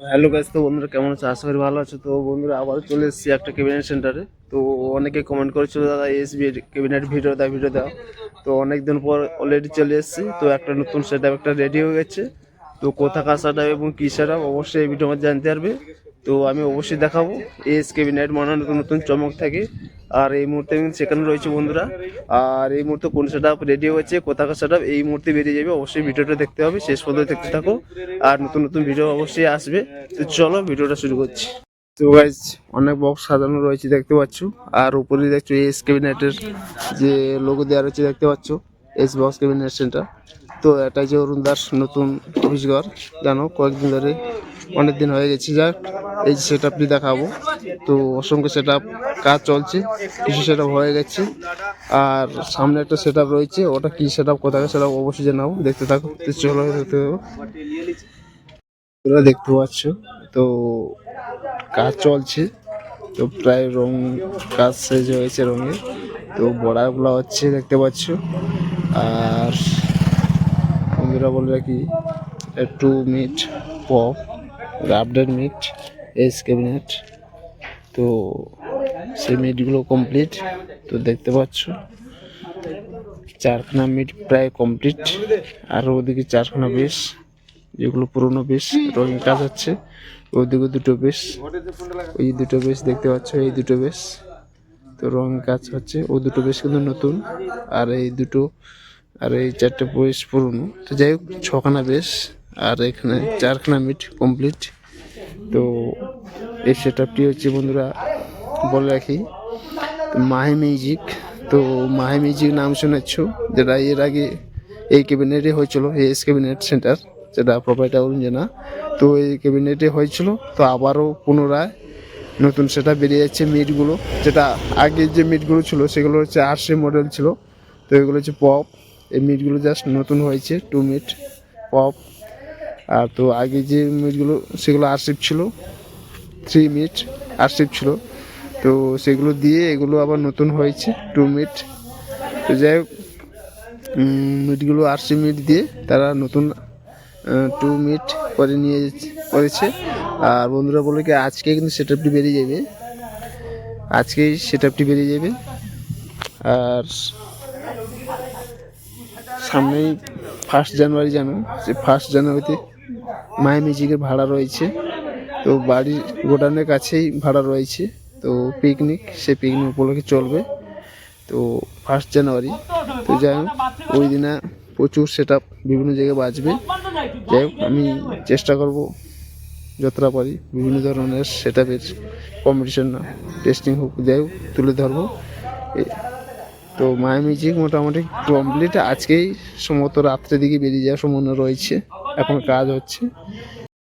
Hello guys তো বন্ধুরা কেমন আছো? আশা করি ভালো আছো। তো বন্ধুরা আবার চলে এসেছি একটা ক্যাবিনেট সেন্টারে তো অনেকে কমেন্ট করেছিল, দাদা এসবি ক্যাবিনেট ভিডিও দেয় ভিডিও দেওয়া তো অনেক দিন পর অলরেডি চলে এসেছি। তো একটা নতুন সেট একটা রেডি হয়ে গেছে। তো কোথাকার সেট এবং কী সেট অবশ্যই এই ভিডিওর মধ্যে জানতে পারবে। তো আমি অবশ্যই দেখাবো। এস ক্যাবিনেট মানে নতুন নতুন চমক থাকে। আর এই মুহূর্তে আমি সেখানে রয়েছে বন্ধুরা। আর এই মুহূর্তে কোন সেট আপ রেডি হয়েছে, কোথাকার সেট আপ এই মুহূর্তে বেরিয়ে যাবে। অবশ্যই ভিডিওটা দেখতে হবে, শেষ পর্যন্ত দেখতে থাকো। আর নতুন নতুন ভিডিও অবশ্যই আসবে। তো চলো ভিডিওটা শুরু করছি। তো গাইজ অনেক বক্স সাজানো রয়েছে, দেখতে পাচ্ছ। আর উপরে দেখছ এস ক্যাবিনেটের যে লোগো দেওয়া রয়েছে, দেখতে পাচ্ছ। এস বক্স ক্যাবিনেট সেন্টার তো এটা যে অরুণ দাস নতুন অফিস ঘর। জানো, কয়েকদিন ধরে অনেক দিন হয়ে গেছে, যাক, এই যে সেট আপটি দেখাবো। তো অসংখ্য সেট কাজ চলছে, কিছু সেট হয়ে গেছে। আর সামনে একটা সেট রয়েছে, ওটা কি সেট আপ কোথায় সেটা অবশ্যই জানাব। দেখতে থাকো চলো দেখতে তোমরা দেখতে পাচ্ছ, তো কাজ চলছে। তো প্রায় রং, কাজ শেষ হয়েছে রঙে। তো বড়াগুলো হচ্ছে, দেখতে পাচ্ছ। আর বন্ধুরা বলে রাখি, একটু meet pop. Update meet S cabinet তো সেই মিটগুলো কমপ্লিট তো দেখতে পাচ্ছ। চারখানা মিট প্রায় কমপ্লিট আর ওদিকে চারখানা বেশ যেগুলো পুরোনো বেশ রঙিন কাজ হচ্ছে ওদিকে দুটো বেশ ওই দুটো বেশ দেখতে পাচ্ছ, এই দুটো বেশ তো রং কাজ হচ্ছে, ও দুটো বেশ কিন্তু নতুন, আর এই দুটো, আর এই চারটে বেশ পুরনো। তো যাই হোক, ছখানা বেশ আর এখানে চারখানা মিট কমপ্লিট তো এই সেট আপটি হচ্ছে বন্ধুরা, বলে রাখি, মাহে মিউজিক তো মাহে মিউজিক নাম শুনেছ? যেটা এর আগে এই ক্যাবিনেটে হয়েছিল এস ক্যাবিনেট সেন্টার, যেটা প্রোভাইডার জানা তো এই ক্যাবিনেটে হয়েছিল, তো আবারও পুনরায় নতুন সেটা বেরিয়ে যাচ্ছে মিটগুলো যেটা আগে যে মিটগুলো ছিল, সেগুলো হচ্ছে আরসি মডেল ছিল। তো এগুলো হচ্ছে পপ এই মিটগুলো জাস্ট নতুন হয়েছে টু মিট পপ আর তো আগে যে মিটগুলো সেগুলো আরসিপ ছিল থ্রি মিট আরসিপ ছিল। তো সেগুলো দিয়ে এগুলো আবার নতুন হয়েছে টু মিট তো যাই হোক মিটগুলো আরসি মিট দিয়ে তারা নতুন টু মিট করে নিয়ে করেছে। আর বন্ধুরা বলে কি, আজকে কিন্তু সেট আপটি বেরিয়ে যাবে। আজকেই সেট আপটি বেরিয়ে যাবে। আর সামনেই ফার্স্ট জানুয়ারি জানো যে ফার্স্ট জানুয়ারিতে মায়া মিউজিকের ভাড়া রয়েছে। তো বাড়ির গোডাউনের কাছেই ভাড়া রয়েছে। তো পিকনিক সেই পিকনিক উপলক্ষে চলবে। তো ফার্স্ট জানুয়ারি তো যাই হোক, ওই দিনে প্রচুর সেট বিভিন্ন জায়গায় বাজবে। যাই হোক, আমি চেষ্টা করব যতটা পারি বিভিন্ন ধরনের সেট আপের কম্পিটিশন টেস্টিং হোক, যাই হোক, তুলে ধরবো। তো মায়া মিউজিক মোটামুটি কমপ্লিট আজকেই সম্ভবত রাত্রের দিকে বেরিয়ে যাওয়ার সম্ভাবনা রয়েছে। এখন কাজ হচ্ছে।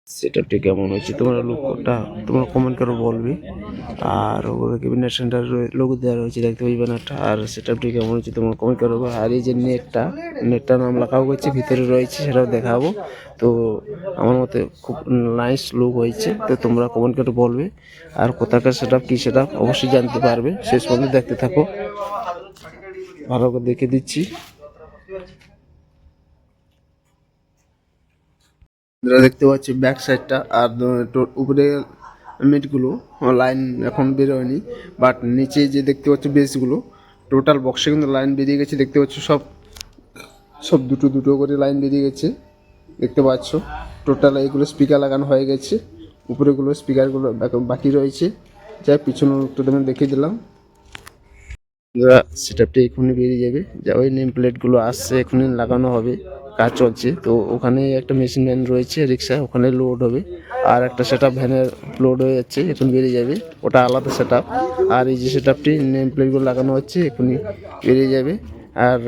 সেটআপটি কেমন হয়েছে? তোমরা লোকটা তোমরা কমেন্ট করে বলবে। আর ওগুলো ক্যাবিনেট সেন্টার লোগো দেওয়া রয়েছে, দেখতে পাই ব্যানারটা। আর সেটআপটি কেমন হয়েছে তোমরা কমেন্ট করে। আর এই যে নেটটা নেটটা নাম লেখাও করছে ভিতরে রয়েছে, সেটাও দেখাবো। তো আমার মতে খুব নাইস লুক হয়েছে। তো তোমরা কমেন্ট করে বলবে। আর কোথাকার সেটআপ কী সেটআপ অবশ্যই জানতে পারবে। শেষ পর্যন্ত দেখতে থাকো। ভালো করে দেখে দিচ্ছি। যেটা দেখতে পাচ্ছি ব্যাক সাইডটা আর উপরে মিটগুলো লাইন এখন বেরোয়নি বাট নিচে যে দেখতে পাচ্ছ বেসগুলো টোটাল বক্সে কিন্তু লাইন বেরিয়ে গেছে, দেখতে পাচ্ছ সব সব দুটো দুটো করে লাইন বেরিয়ে গেছে, দেখতে পাচ্ছ টোটাল এইগুলো স্পিকার লাগানো হয়ে গেছে, উপরেগুলো স্পিকারগুলো বাকি রয়েছে, যাই পিছনের লোকটা তোমার দেখিয়ে দিলাম। সেটআপটা এখনই বেরিয়ে যাবে যা ওই নেম প্লেটগুলো আসছে এখনই লাগানো হবে। কাজ চলছে। তো ওখানে একটা মেশিন ভ্যান রয়েছে, রিক্সা, ওখানে লোড হবে। আর একটা সেট আপ ভ্যানের লোড হয়ে যাচ্ছে এখন বেরিয়ে যাবে। ওটা আলাদা সেট আর এই যে সেট আপটি নেম প্লেটগুলো লাগানো হচ্ছে, এখনই বেরিয়ে যাবে। আর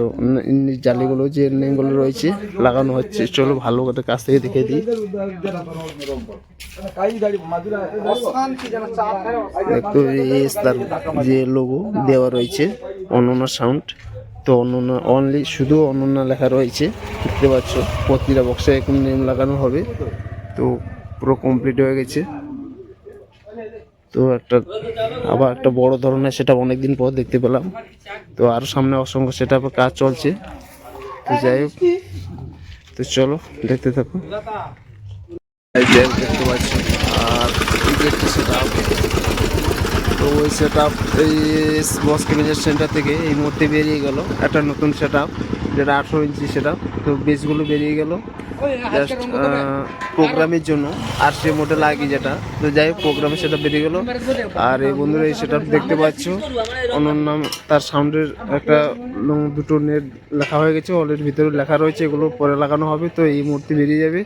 জালিগুলো যে নেমগুলো রয়েছে, লাগানো হচ্ছে। চলো ভালো করে কাছ থেকে দেখে দিই। তার যে লোগো দেওয়া রয়েছে, অনন্য সাউন্ড তো অনন্য অনলি শুধু অনন্য লেখা রয়েছে, দেখতে পাচ্ছ, প্রতিটা বক্সে এখন নেম লাগানো হবে। তো পুরো কমপ্লিট হয়ে গেছে। তো একটা, আবার একটা বড় ধরনের সেটা অনেক দিন পর দেখতে পেলাম। তো আরও সামনে অসংখ্য সেটা কাজ চলছে। তো যাই হোক, তো চলো, দেখতে থাকো। দেখতে পাচ্ছি, আর তো ওই সেট আপ এই বস কেবিনেট সেন্টার থেকে এই মুহূর্তে বেরিয়ে গেল। একটা নতুন সেট আপ যেটা আঠেরো ইঞ্চি সেট আপ তো বেসগুলো বেরিয়ে গেল। জাস্ট প্রোগ্রামের জন্য। আর সে মোটে লাগে যেটা। তো যাই হোক প্রোগ্রামে সেটা বেরিয়ে গেল। আর এই বন্ধুরা এই সেটা দেখতে পাচ্ছ। অনন্য তার সাউন্ডের একটা দুটো নেট লেখা হয়ে গেছে। অলরেডি ভিতরে লেখা রয়েছে এগুলো পরে লাগানো হবে। তো এই মুহূর্তে বেরিয়ে যাবে।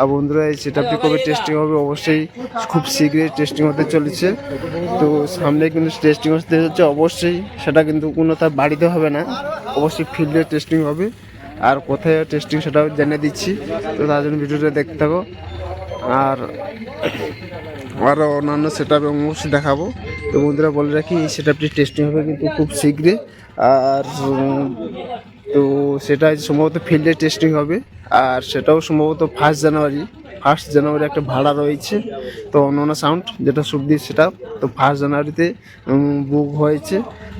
আর বন্ধুরা, এই সেটআপটি কবে টেস্টিং হবে? অবশ্যই খুব শীঘ্রই টেস্টিং হতে চলেছে। তো সামনে কিন্তু টেস্টিং হতে হচ্ছে অবশ্যই সেটা কিন্তু কোনো তার বাড়িতে হবে না। অবশ্যই ফিল্ডে টেস্টিং হবে। আর কোথায় টেস্টিং সেটাও জানিয়ে দিচ্ছি। তো তার জন্য ভিডিওটা দেখতে থাকো। আর আরও অন্যান্য সেট আপ অবশ্যই দেখাবো। তো বন্ধুরা, বলে রাখি, এই সেট আপটি টেস্টিং হবে কিন্তু খুব শীঘ্রই। আর তো সেটা সম্ভবত ফিল্ডে টেস্টিং হবে। আর সেটাও সম্ভবত ফার্স্ট জানুয়ারি ফার্স্ট জানুয়ারি একটা ভাড়া রয়েছে। তো অন্যান্য সাউন্ড যেটা সুখদির সেটা তো ফার্স্ট জানুয়ারিতে বুক হয়েছে।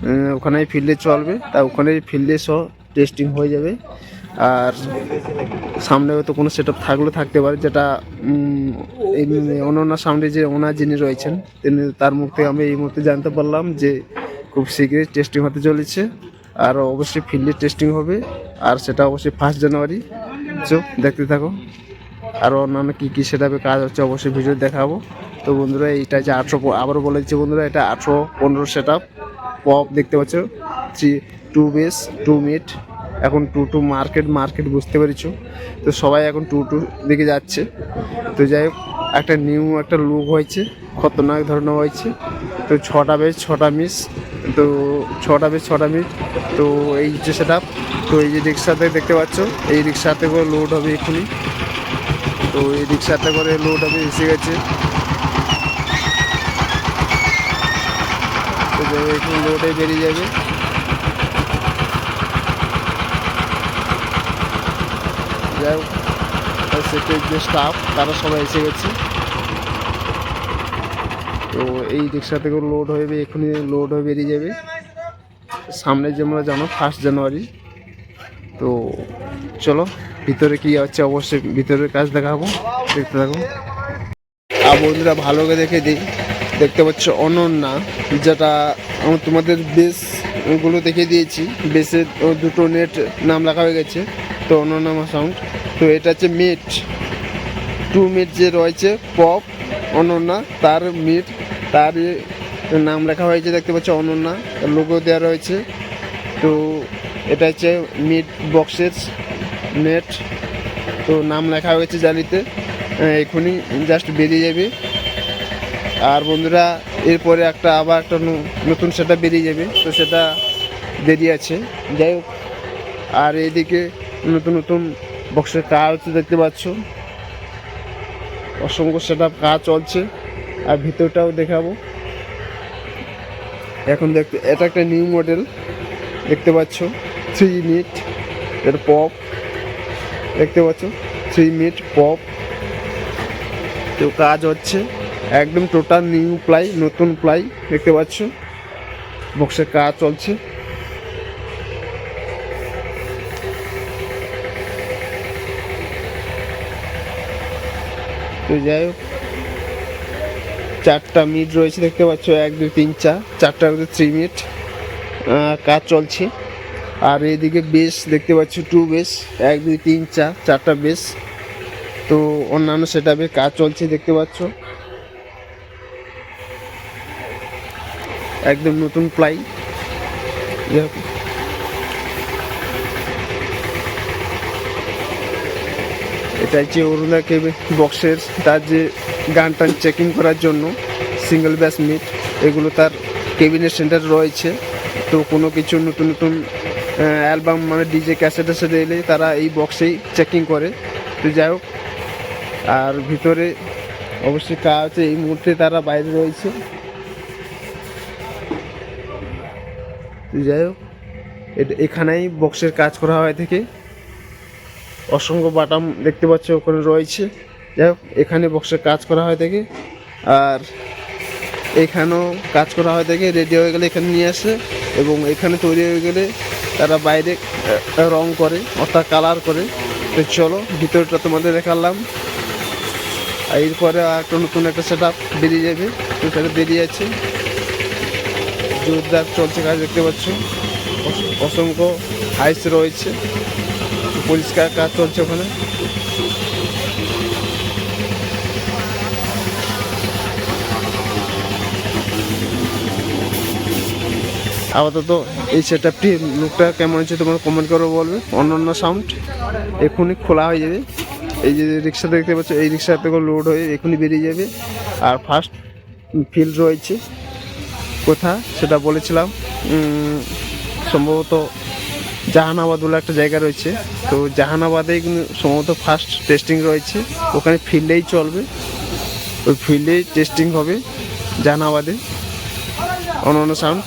উম, ওখানেই ফিল্ডে চলবে। তা ওখানেই ফিল্ডে সহ টেস্টিং হয়ে যাবে। আর সামনে হয়তো কোনো সেট আপ থাকলেও থাকতে পারে যেটা অনন্য সামনে যে ওনার যিনি রয়েছেন তিনি তার মুখ থেকে আমি এই মুহূর্তে জানতে পারলাম যে খুব শীঘ্রই টেস্টিং হতে চলেছে। আর অবশ্যই ফিল্ডে টেস্টিং হবে। আর সেটা অবশ্যই ফার্স্ট জানুয়ারি চো দেখতে থাকো। আর অন্যান্য কী কী সেটাপে কাজ হচ্ছে অবশ্যই ভিডিও দেখাবো। তো বন্ধুরা, এইটা যে আটশো আবারও বলে দিচ্ছি বন্ধুরা, এটা আটশো পনেরো সেট আপ পপ দেখতে পাচ্ছ? Three two base two meet এখন টু টু মার্কেট মার্কেট বুঝতে পেরেছ? তো সবাই এখন টু টু দিকে যাচ্ছে। তো যাই হোক, একটা নিউ একটা লুক হয়েছে। খতরনাক ধরনের হয়েছে। তো ছটা বেশ ছটা মিস তো ছটা বেশ, ছটা মিস তো এই যে সেটা তো এই যে রিক্সাতে দেখতে পাচ্ছ, এই রিক্সাতে করে লোড হবে এক্ষুনি। তো এই রিক্সাতে করে লোড হবে এসে গেছে। তো লোডে বেরিয়ে যাবে। যাই হোক সেটের যে স্টাফ তারা সবাই এসে গেছে। তো এই রিক্সা থেকে লোড হয়ে এখনই লোড হয়ে বেরিয়ে যাবে। সামনে যে আমরা জানো ফার্স্ট জানুয়ারি তো চলো, ভিতরে কি হচ্ছে অবশ্যই ভিতরের কাজ দেখাবো, দেখতে থাকো। আর বন্ধুরা ভালো করে দেখে দিই দেখতে পাচ্ছ অনন্যা। যেটা আমার তোমাদের বেস ওগুলো দেখে দিয়েছি। বেসের দুটো নেট নাম লেখা হয়ে গেছে, তো অনন্যা সাউন্ড তো এটা হচ্ছে মেট টু মেট যে রয়েছে পপ অনন্যা তার মিট তার নাম লেখা হয়েছে দেখতে পাচ্ছ অনন্যা লোগো দেওয়া রয়েছে। তো এটা হচ্ছে মিট বক্সের নেট তো নাম লেখা হয়েছে জালিতে। আহ, এখনই জাস্ট বেরিয়ে যাবে। আর বন্ধুরা এরপরে একটা আবার একটা নতুন সেটা বেরিয়ে যাবে তো সেটা দেরি আছে। যাই হোক আর এদিকে নতুন নতুন বক্সের কাজ দেখতে পাচ্ছ। অসংখ্য সেটা কাজ চলছে। আর ভিতরটাও দেখাবো। এখন দেখতে, এটা একটা নিউ মডেল দেখতে পাচ্ছ? থ্রি মিট এটা পপ দেখতে পাচ্ছ? থ্রি মিট পপ তো কাজ হচ্ছে। একদম টোটাল নিউ প্লাই নতুন প্লাই দেখতে পাচ্ছ? বক্সের কাজ চলছে। তো যাই হোক, চারটা মিট রয়েছে দেখতে পাচ্ছ, এক, দুই, তিন, চার, চারটার মধ্যে থ্রি মিট কাজ চলছে। আর এদিকে বেস দেখতে পাচ্ছ টু বেস এক, দুই, তিন, চার, চারটা বেস তো অন্যান্য সেটাপে কাজ চলছে দেখতে পাচ্ছ। একদম নতুন প্লাই যাই এটা হচ্ছে অরুণা কেবে বক্সের তার যে গান টান চেকিং করার জন্য সিঙ্গেল ব্যাস মিট এগুলো তার কেবিনেট সেন্টার রয়েছে। তো কোনো কিছু নতুন নতুন অ্যালবাম মানে ডিজে ক্যাসেট ট্যাসেট এলে তারা এই বক্সেই চেকিং করে। তো যাই হোক, আর ভিতরে অবশ্যই কাজ আছে এই মুহূর্তে তারা বাইরে রয়েছে। যাই হোক এখানেই বক্সের কাজ করা হয় থেকে। অসংখ্য বাটাম দেখতে পাচ্ছ, ওখানে রয়েছে। যাই হোক, এখানে বক্সের কাজ করা হয় থেকে আর এখানেও কাজ করা হয় থেকে রেডি হয়ে গেলে এখানে নিয়ে আসে এবং এখানে তৈরি হয়ে গেলে তারা বাইরে রং করে, অর্থাৎ কালার করে। তো চলো, ভিতরটা তোমাদের দেখালাম। এরপরে আর একটা নতুন একটা সেট আপ বেরিয়ে যাবে। সেটা বেরিয়ে আছে। জোরদার চলছে কাজ দেখতে পাচ্ছ। অস- অসংখ্য হাইস রয়েছে। পরিষ্কার কাজ চলছে ওখানে। আপাতত এই সেট আপটি লুকটা কেমন হচ্ছে তোমরা কমেন্ট করে বলবে। অন্য অন্য সাউন্ড এক্ষুনি খোলা হয়ে যাবে। এই যে রিক্সা দেখতে পাচ্ছ, এই রিক্সা থেকে লোড হয়ে এক্ষুনি বেরিয়ে যাবে। আর ফার্স্ট ফিল্ড রয়েছে। কোথা? সেটা বলেছিলাম। সম্ভবত জাহানাবাদ বলে একটা জায়গা রয়েছে। তো জাহানাবাদে কিন্তু সম্ভবত ফার্স্ট টেস্টিং রয়েছে। ওখানে ফিল্ডেই চলবে। ওই ফিল্ডেই টেস্টিং হবে জাহানাবাদে। অন্য sound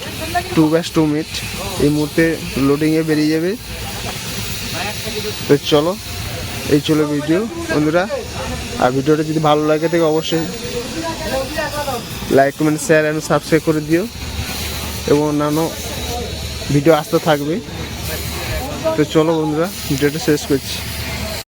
two bass two minute এই মুহূর্তে লোডিংয়ে বেরিয়ে যাবে। তো চলো, এই চলো ভিডিও বন্ধুরা, আর ভিডিওটা যদি ভালো লাগে থাকে অবশ্যই like comment share and subscribe করে দিও। এবং অন্যান্য ভিডিও আসতে থাকবে। তো চলো বন্ধুরা ভিডিওটা শেষ করছি।